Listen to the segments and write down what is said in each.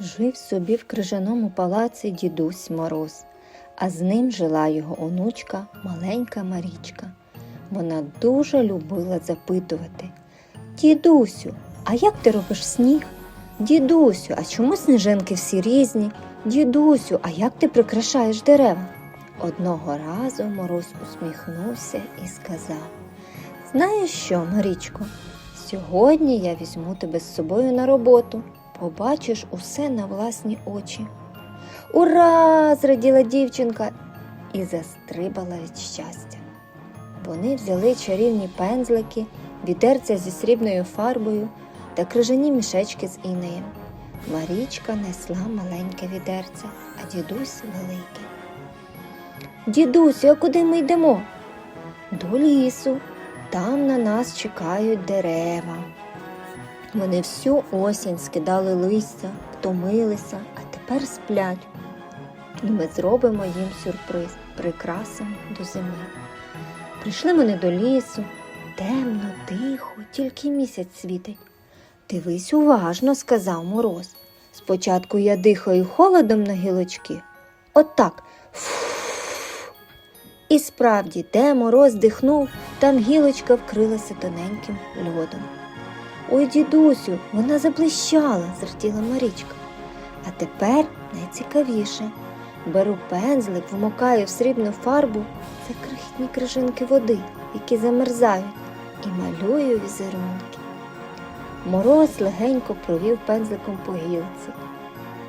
Жив собі в крижаному палаці дідусь Мороз, а з ним жила його онучка, маленька Марічка. Вона дуже любила запитувати Дідусю, а як ти робиш сніг? Дідусю, а чому сніжинки всі різні? Дідусю, а як ти прикрашаєш дерева? Одного разу мороз усміхнувся і сказав Знаєш що, Марічко, сьогодні я візьму тебе з собою на роботу. Побачиш усе на власні очі. Ура! зраділа дівчинка і застрибала від щастя. Вони взяли чарівні пензлики, відерця зі срібною фарбою та крижані мішечки з інеєм. Марічка несла маленьке відерце, а дідусь велике. Дідусю, а куди ми йдемо? До лісу. Там на нас чекають дерева. Вони всю осінь скидали листя, втомилися, а тепер сплять. І ми зробимо їм сюрприз, прикрасимо до зими. Прийшли вони до лісу, темно, тихо, тільки місяць світить. Дивись уважно, сказав мороз. Спочатку я дихаю холодом на гілочки. От. І справді, де мороз дихнув, там гілочка вкрилася тоненьким льодом. Ой, дідусю, вона заблищала, зраділа Марічка. А тепер найцікавіше. Беру пензлик, вмокаю в срібну фарбу, це крихітні крижинки води, які замерзають, і малюю візерунки. Мороз легенько провів пензликом по гілці.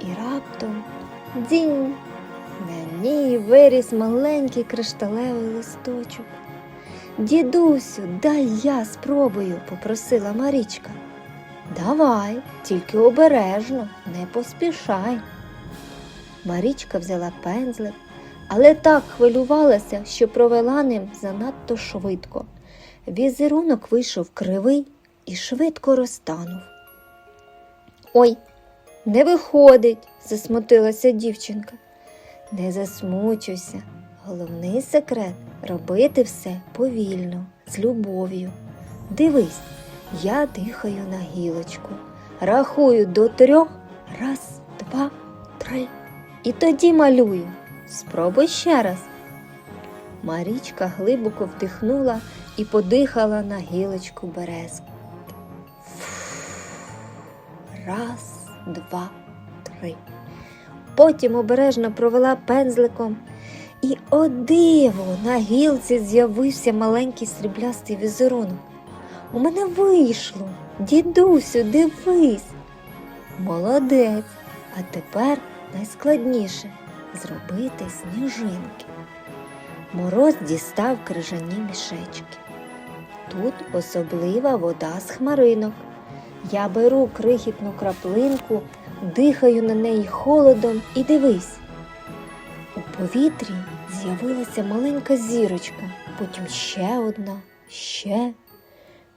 І раптом дзінь! На ній виріс маленький кришталевий листочок. Дідусю, дай я спробую, попросила Марічка. Давай, тільки обережно, не поспішай. Марічка взяла пензлик, але так хвилювалася, що провела ним занадто швидко. Візерунок вийшов кривий і швидко розтанув. Ой, не виходить, засмутилася дівчинка. Не засмучуйся. Головний секрет робити все повільно, з любов'ю. Дивись, я дихаю на гілочку, рахую до трьох, раз, два, три. І тоді малюю. Спробуй ще раз. Марічка глибоко вдихнула і подихала на гілочку березки. Раз, два, три. Потім обережно провела пензликом, і о диво, на гілці з'явився маленький сріблястий візерунок. У мене вийшло. Дідусю, дивись. Молодець. А тепер найскладніше зробити сніжинки. Мороз дістав крижані мішечки. Тут особлива вода з хмаринок. Я беру крихітну краплинку, дихаю на неї холодом і дивись. У повітрі з'явилася маленька зірочка, потім ще одна, ще.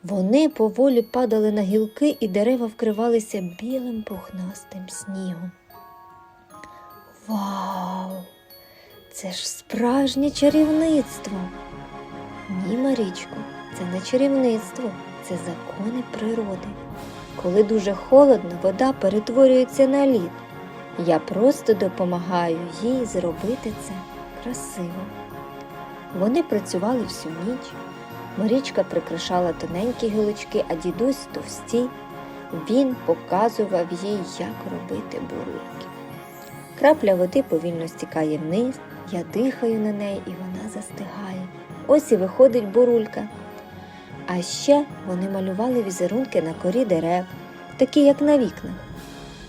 Вони поволі падали на гілки, і дерева вкривалися білим пухнастим снігом. Вау! Це ж справжнє чарівництво. Ні, Марічко, це не чарівництво, це закони природи. Коли дуже холодно, вода перетворюється на лід. Я просто допомагаю їй зробити це красиво. Вони працювали всю ніч. Марічка прикрашала тоненькі гілочки, а дідусь товсті. Він показував їй, як робити бурульки. Крапля води повільно стікає вниз, я дихаю на неї, і вона застигає. Ось і виходить бурулька. А ще вони малювали візерунки на корі дерев, такі як на вікнах.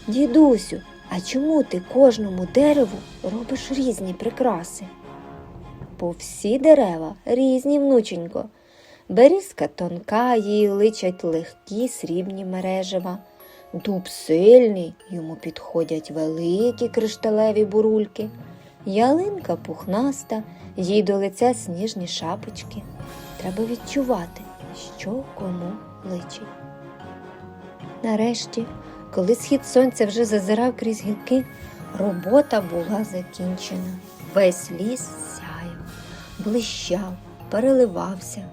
Дідусю, а чому ти кожному дереву робиш різні прикраси? Бо всі дерева різні, внученько. Берізка тонка, їй личать легкі срібні мережева. Дуб сильний, йому підходять великі кришталеві бурульки. Ялинка пухнаста, їй до лиця сніжні шапочки. Треба відчувати, що кому личить. Нарешті, коли схід сонця вже зазирав крізь гілки, робота була закінчена. Весь ліс сяяв, блищав, переливався.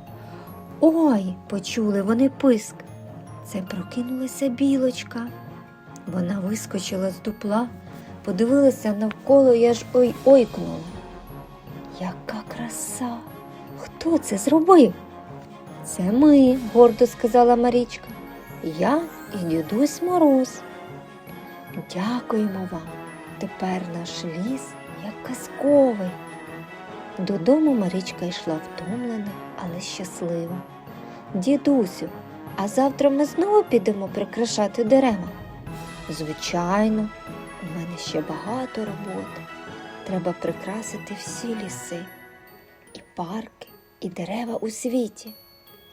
Ой, почули вони писк. Це прокинулася білочка. Вона вискочила з дупла, подивилася навколо і аж ой ойкнула. Яка краса! Хто це зробив? Це ми, гордо сказала Марічка. Я і дідусь Мороз. Дякуємо вам. Тепер наш ліс як казковий. Додому Марічка йшла втомлена, але щаслива. Дідусю, а завтра ми знову підемо прикрашати дерева? Звичайно, у мене ще багато роботи. Треба прикрасити всі ліси, і парки, і дерева у світі.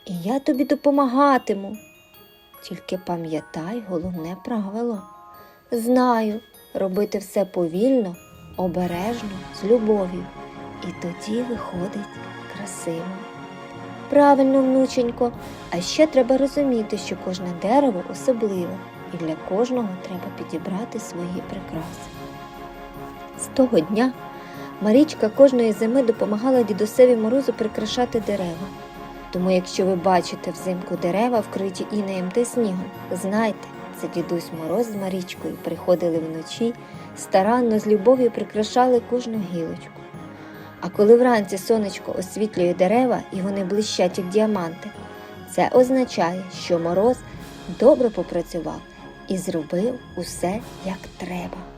І я тобі допомагатиму. Тільки пам'ятай головне правило. Знаю, робити все повільно, обережно, з любов'ю. І тоді виходить красиво. Правильно, внученько, а ще треба розуміти, що кожне дерево особливе, і для кожного треба підібрати свої прикраси. З того дня Марічка кожної зими допомагала дідусеві морозу прикрашати дерева. Тому, якщо ви бачите взимку дерева, вкриті інеєм та снігом, знайте, це дідусь Мороз з Марічкою приходили вночі, старанно з любов'ю прикрашали кожну гілочку. А коли вранці сонечко освітлює дерева і вони блищать, як діаманти, це означає, що мороз добре попрацював і зробив усе як треба.